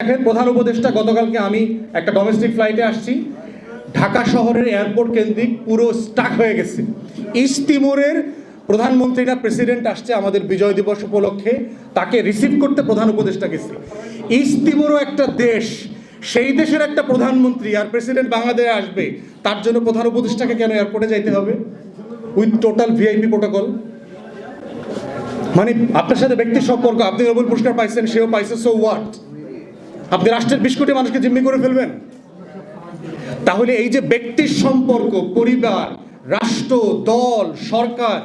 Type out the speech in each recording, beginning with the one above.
দেখেন, প্রধান উপদেষ্টা, গতকালকে আমি একটা ডোমেস্টিক ফ্লাইটে আসছি। ঢাকা শহরের এয়ারপোর্ট কেন্দ্রিক পুরো স্টাক হয়ে গেছে। ইস্ট তিমুরের প্রধানমন্ত্রী না প্রেসিডেন্ট আসছে আমাদের বিজয় দিবস উপলক্ষে। তাকে রিসিভ করতে প্রধান উপদেষ্টা গেছে। ইস্ট তিমুরও একটা দেশ। সেই দেশের একটা প্রধানমন্ত্রী আর প্রেসিডেন্ট বাংলাদেশে আসবে। তার জন্য প্রধান উপদেষ্টাকে কেন এয়ারপোর্টে যাইতে হবে? উইথ টোটাল ভিআইপি প্রোটোকল মানে আপনার সাথে ব্যক্তির সম্পর্ক আপনি নোবেল পুরস্কার পাইছেন, সেও পাইছে সো হোয়াট আপনি রাষ্ট্রের বিশ কোটি মানুষকে জিম্মি করে ফেলবেন। তাহলে এই যে ব্যক্তির সম্পর্ক, পরিবার, রাষ্ট্র, দল, সরকার,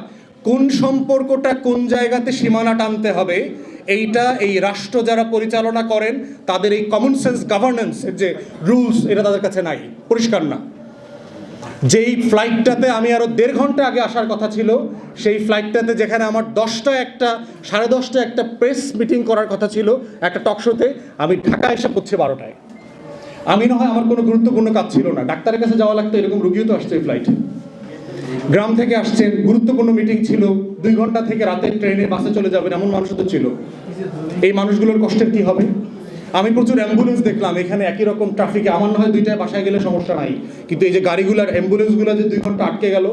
কোন সম্পর্কটা কোন জায়গাতে সীমানা টানতে হবে, এইটা এই রাষ্ট্র যারা পরিচালনা করেন, তাদের এই কমন সেন্স গভর্নেন্সের যে রুলস এটা তাদের কাছে নাই, পরিষ্কার না। যেই ফ্লাইটটাতে আমি আরও দেড় ঘণ্টা আগে আসার কথা ছিল, সেই ফ্লাইটটাতে যেখানে আমার দশটা একটা, সাড়ে দশটা একটা প্রেস মিটিং করার কথা ছিল, একটা টক শোতে আমি ঢাকা এসে পড়ছে বারোটায়। আমি না হয় আমার কোনো গুরুত্বপূর্ণ কাজ ছিল না। ডাক্তারের কাছে যাওয়া লাগতো, এরকম রুগীও তো আসছে এই ফ্লাইটে গ্রাম থেকে আসছেন, গুরুত্বপূর্ণ মিটিং ছিল, দুই ঘণ্টা থেকে রাতের ট্রেনে বাসে চলে যাবেন, এমন মানুষও তো ছিল। এই মানুষগুলোর কষ্টের কি হবে? আমি প্রচুর অ্যাম্বুলেন্স দেখলাম, এখানে একই রকম ট্রাফিকে আমার না হয় দুইটায় বাসায় গেলে সমস্যা নাই। কিন্তু এই যে গাড়িগুলার অ্যাম্বুলেন্সগুলো যে দুই ঘণ্টা আটকে গেল।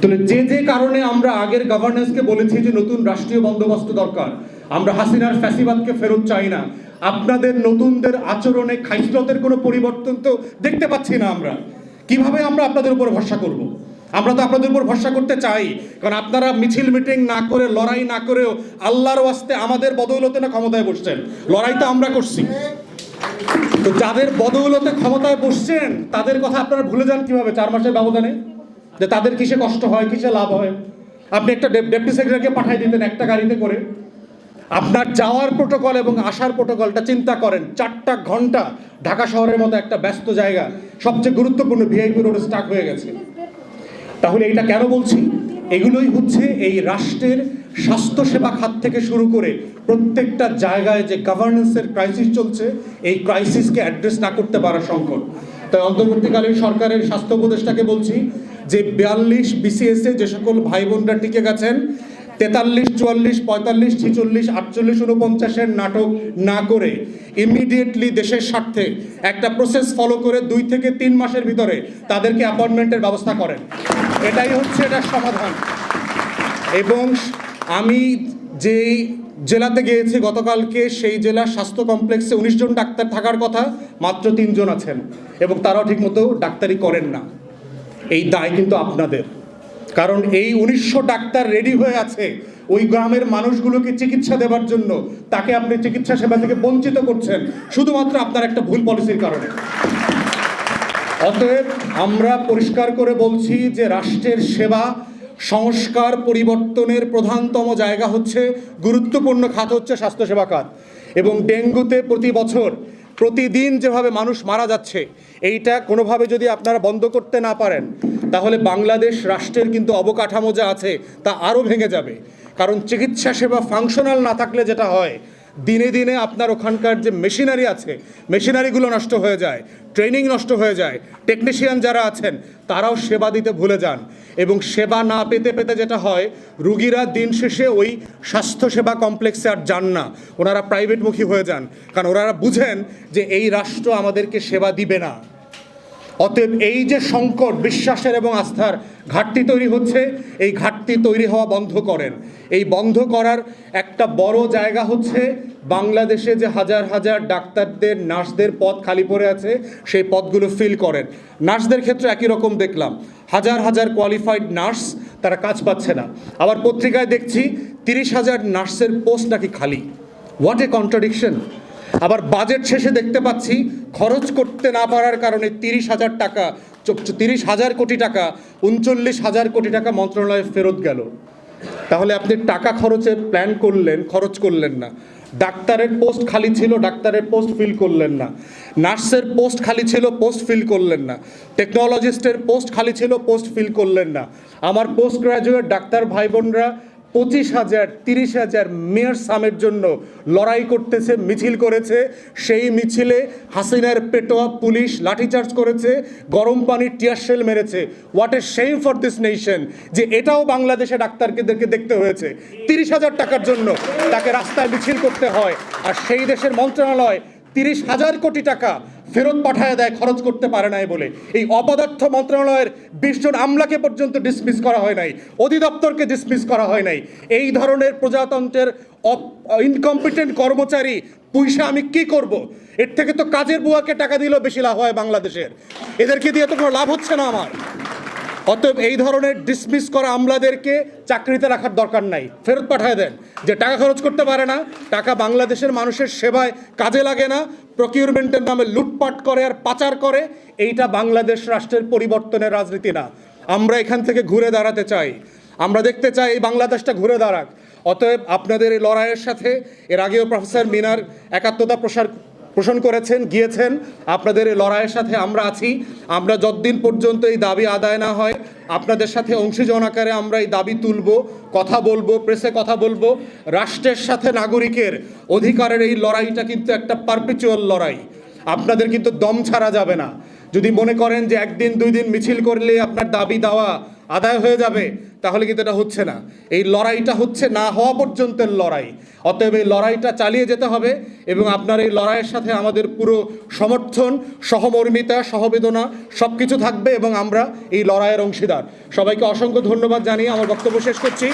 তাহলে যে যে কারণে আমরা আগের গভর্নেন্সকে বলেছি যে নতুন রাষ্ট্রীয় বন্দোবস্ত দরকার, আমরা হাসিনার ফ্যাসিবাদকে ফেরত চাই না। আপনাদের নতুনদের আচরণে খাইসলতের কোনো পরিবর্তন তো দেখতে পাচ্ছি না আমরা। কীভাবে আমরা আপনাদের উপর ভরসা করব। আমরা তো আপনাদের উপর ভরসা করতে চাই। কারণ আপনারা মিছিল মিটিং না করে, লড়াই না করেও আল্লাহর ওয়াস্তে আমাদের বদৌলতে না ক্ষমতায় বসছেন। লড়াই তো আমরা করছি। তো যাদের বদৌলতে ক্ষমতায় বসছেন, তাদের কথা আপনারা ভুলে যান কীভাবে? চার মাসের ব্যবধানে? যে তাদের কিসে কষ্ট হয়, কিসে লাভ হয়? আপনি একটা ডেপুটি সেক্রেটারিকে পাঠিয়ে দিতেন একটা গাড়িতে করে। আপনার যাওয়ার প্রোটোকল এবং আসার প্রোটোকলটা চিন্তা করেন। চারটা ঘণ্টা ঢাকা শহরের মতো একটা ব্যস্ত জায়গা, সবচেয়ে গুরুত্বপূর্ণ ভিআইপি রোড স্টাক হয়ে গেছে। তাহলে এটা কেন বলছি? এগুলোই হচ্ছে এই রাষ্ট্রের স্বাস্থ্যসেবা খাত থেকে শুরু করে প্রত্যেকটা জায়গায় যে গভর্নেন্সের ক্রাইসিস চলছে, এই ক্রাইসিসকে অ্যাড্রেস না করতে পারা সংকট। তাই অন্তর্বর্তীকালীন সরকারের স্বাস্থ্য উপদেষ্টাকে বলছি যে, বিয়াল্লিশ বিসিএসে যে সকল ভাই বোনরা টিকে গেছেন তেতাল্লিশ, চুয়াল্লিশ, পঁয়তাল্লিশ, ছিচল্লিশ, আটচল্লিশ উনপঞ্চাশের নাটক না করে ইমিডিয়েটলি দেশের স্বার্থে একটা প্রসেস ফলো করে দুই থেকে তিন মাসের ভিতরে তাদেরকে অ্যাপয়েন্টমেন্টের ব্যবস্থা করেন। এটাই হচ্ছে এটার সমাধান। এবং আমি যেই জেলাতে গিয়েছি গতকালকে, সেই জেলার স্বাস্থ্য কমপ্লেক্সে উনিশ জন ডাক্তার থাকার কথা মাত্র তিনজন আছেন এবং তারাও ঠিকমতো ডাক্তারি করেন না। এই দায় কিন্তু আপনাদের। কারণ এই উনিশশো ডাক্তার রেডি হয়ে আছে ওই গ্রামের মানুষগুলোকে চিকিৎসা দেওয়ার জন্য। তাকে আপনি চিকিৎসা সেবা থেকে বঞ্চিত করছেন, শুধুমাত্র আপনার একটা ভুল পলিসির কারণে। অতএব আমরা পরিষ্কার করে বলছি যে রাষ্ট্রের সেবা সংস্কার পরিবর্তনের প্রধানতম জায়গা হচ্ছে, গুরুত্বপূর্ণ খাত হচ্ছে স্বাস্থ্যসেবা খাত। এবং ডেঙ্গুতে প্রতি বছর, প্রতিদিন যেভাবে মানুষ মারা যাচ্ছে, এইটা কোনোভাবে যদি আপনারা বন্ধ করতে না পারেন তাহলে বাংলাদেশ রাষ্ট্রের কিন্তু অবকাঠামো যা আছে তা আরও ভেঙে যাবে। কারণ চিকিৎসা সেবা ফাংশনাল না থাকলে যেটা হয়, দিনে দিনে আপনার ওখানকার যে মেশিনারি আছে মেশিনারিগুলো নষ্ট হয়ে যায় ট্রেনিং নষ্ট হয়ে যায় টেকনিশিয়ান যারা আছেন, তারাও সেবা দিতে ভুলে যান। এবং সেবা না পেতে পেতে যেটা হয়, রুগীরা দিন শেষে ওই স্বাস্থ্যসেবা কমপ্লেক্সে আর যান না। ওনারা প্রাইভেটমুখী হয়ে যান। কারণ ওনারা বুঝেন যে এই রাষ্ট্র আমাদেরকে সেবা দিবে না। অতএব এই যে সংকট, বিশ্বাসের এবং আস্থার ঘাটতি তৈরি হচ্ছে, এই ঘাটতি তৈরি হওয়া বন্ধ করেন। এই বন্ধ করার একটা বড় জায়গা হচ্ছে বাংলাদেশে যে হাজার হাজার ডাক্তারদের, নার্সদের পদ খালি পড়ে আছে, সেই পদগুলো ফিল করেন। নার্সদের ক্ষেত্রে একই রকম দেখলাম। হাজার হাজার কোয়ালিফাইড নার্স, তারা কাজ পাচ্ছে না। আবার পত্রিকায় দেখছি, তিরিশ হাজার নার্সের পোস্ট নাকি খালি। হোয়াট এ কন্ট্রাডিকশন আবার বাজেট শেষে দেখতে পাচ্ছি খরচ করতে না পারার কারণে তিরিশ হাজার টাকা তিরিশ হাজার কোটি টাকা, উনচল্লিশ হাজার কোটি টাকা মন্ত্রণালয়ে ফেরত গেল। তাহলে আপনি টাকা খরচের প্ল্যান করলেন, খরচ করলেন না। ডাক্তারের পোস্ট খালি ছিল, ডাক্তারের পোস্ট ফিল করলেন না। নার্সের পোস্ট খালি ছিল পোস্ট ফিল করলেন না। টেকনোলজিস্টের পোস্ট খালি ছিল পোস্ট ফিল করলেন না। আমার পোস্ট গ্রাজুয়েট ডাক্তার ভাই বোনরা পঁচিশ হাজার, তিরিশ হাজার মেয়র সামের জন্য লড়াই করতেছে, মিছিল করেছে। সেই মিছিলে হাসিনার পেটোয়া পুলিশ লাঠিচার্জ করেছে, গরম পানির টিয়ারশেল মেরেছে। What a shame for this nation যে এটাও বাংলাদেশে ডাক্তারদেরকে দেখতে হয়েছে। তিরিশ হাজার টাকার জন্য তাকে রাস্তায় মিছিল করতে হয়। আর সেই দেশের মন্ত্রণালয় তিরিশ হাজার কোটি টাকা ফেরত পাঠায় দেয়, খরচ করতে পারে নাই বলে। এই অপদার্থ মন্ত্রণালয়ের বিশ জন আমলাকে পর্যন্ত ডিসমিস করা হয় নাই, অধিদপ্তরকে ডিসমিস করা হয় নাই। এই ধরনের প্রজাতন্ত্রের ইনকম্পিটেন্ট কর্মচারী, পয়সা আমি কি করব? এর থেকে তো কাজের বুয়াকে টাকা দিলেও বেশি লাভ হয় বাংলাদেশের। এদেরকে দিয়ে তো কোনো লাভ হচ্ছে না আমার। অতএব এই ধরনের ডিসমিস করা আমলাদেরকে চাকরিতে রাখার দরকার নাই। ফেরত পাঠায় দেন। যে টাকা খরচ করতে পারে না, টাকা বাংলাদেশের মানুষের সেবায় কাজে লাগে না প্রকিউরমেন্টের নামে লুটপাট করে আর পাচার করে, এইটা বাংলাদেশ রাষ্ট্রের পরিবর্তনের রাজনীতি না। আমরা এখান থেকে ঘুরে দাঁড়াতে চাই। আমরা দেখতে চাই এই বাংলাদেশটা ঘুরে দাঁড়াক। অতএব আপনাদের এই লড়াইয়ের সাথে, এর আগেও প্রফেসর মিনার একাত্মতা প্রসার পোষণ করেছেন, গিয়েছেন। আপনাদের এই লড়াইয়ের সাথে আমরা আছি। আমরা যতদিন পর্যন্ত এই দাবি আদায় না হয়, আপনাদের সাথে অংশীজন আকারে আমরা এই দাবি তুলব, কথা বলব প্রেসে কথা বলব। রাষ্ট্রের সাথে নাগরিকের অধিকারের এই লড়াইটা কিন্তু একটা পারপিচুয়াল লড়াই। আপনাদের কিন্তু দম ছাড়া যাবে না। যদি মনে করেন যে একদিন, দুই দিন মিছিল করলে আপনার দাবি দেওয়া আদায় হয়ে যাবে, তাহলে কিন্তু এটা হচ্ছে না। এই লড়াইটা হচ্ছে না হওয়া পর্যন্তের লড়াই। অতএব এই লড়াইটা চালিয়ে যেতে হবে এবং আপনার এই লড়াইয়ের সাথে আমাদের পুরো সমর্থন, সহমর্মিতা, সহবেদনা সব কিছু থাকবে এবং আমরা এই লড়াইয়ের অংশীদার। সবাইকে অসংখ্য ধন্যবাদ জানিয়ে আমার বক্তব্য শেষ করছি।